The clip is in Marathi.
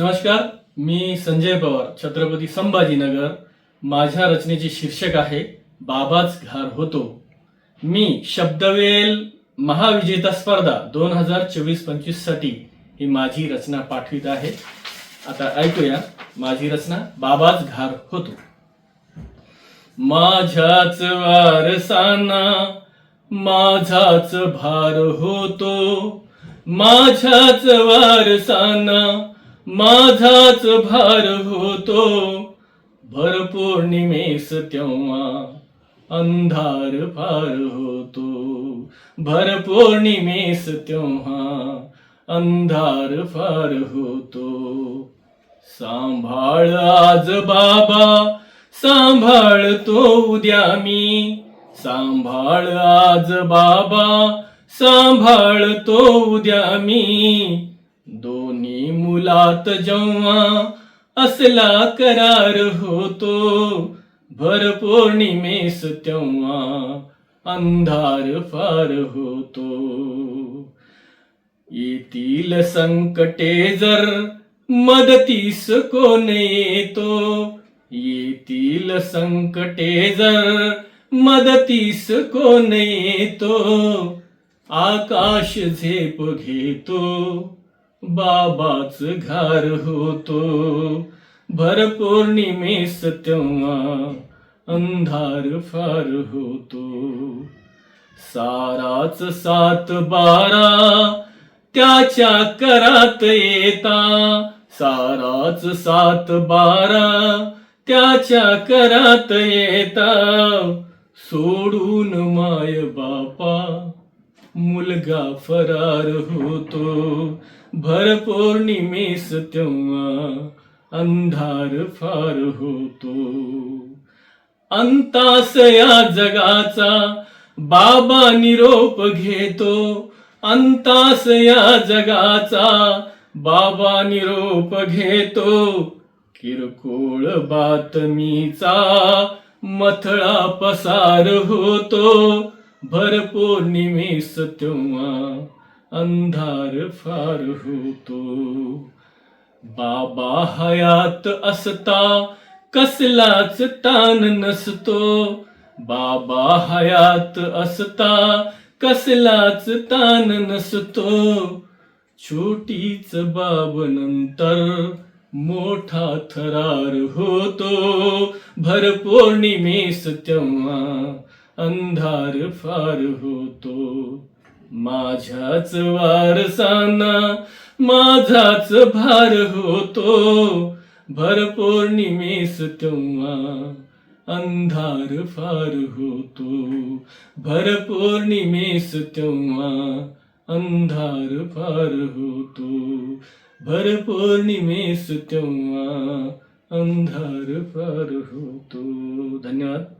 नमस्कार मी संजय पवार छत्रपती संभाजीनगर. माझ्या रचनेचे शीर्षक आहे बाबाच घार होतो. मी शब्दवेल महाविजेता स्पर्धा दोन हजार चोवीस पंचवीससाठी ही माझी रचना पाठवित आहे. आता ऐकूया माझी रचना बाबाच घार होतो. माझ्याच वारसाना माझाच भार होतो. माझ्याच वारसाना माझाच भार होतो. भर पौर्णिमेस तेव्हा अंधार फार होतो. भर पौर्णिमेस तेव्हा अंधार फार होतो. सांभाळ आज बाबा सांभाळतो उद्या मी. सांभाळ आज बाबा सांभाळतो उद्या मी. दो दोन्ही मुलात जेव्हा असला करार होतो भर पौर्णिमेस तेव्हा अंधार फार होतो. येतील संकटे जर मदतीस कोण येतो येतील संकटे जर मदतीस कोण येतो आकाश झेप घेतो. बाबाच घार होतो. भर पौर्णिमेस तेव्हा अंधार फार होतो. साराच सात बारा त्याच्या करात येता. साराच सात बारा त्याच्या करात येता. सोडून माय बापा मुलगा फरार होतो. भर पौर्णिमेस तेव्हा अंधार फार होतो. अंतास या जगाचा बाबा निरोप घेतो. अंतास या जगाचा बाबा निरोप घेतो. किरकोळ बातमीचा मथळा पसार होतो. भर पौर्णिमेस तेव्हा अंधार फार होतो. बाबा हयात असता कसलाच ताण नसतो. बाबा हयात असता कसलाच ताण नसतो. छोटीच बाब नंतर मोठा थरार होतो. भर पौर्णिमेस तेव्हा अंधार फार होतो. माझ्याच वारसाना माझाच भार होतो. भरपौर्णिमेस तेव्हा अंधार फार होतो. भरपौर्णिमेस तेव्हा अंधार फार होतो. भरपौर्णिमेस तेव्हा अंधार फार होतो. धन्यवाद.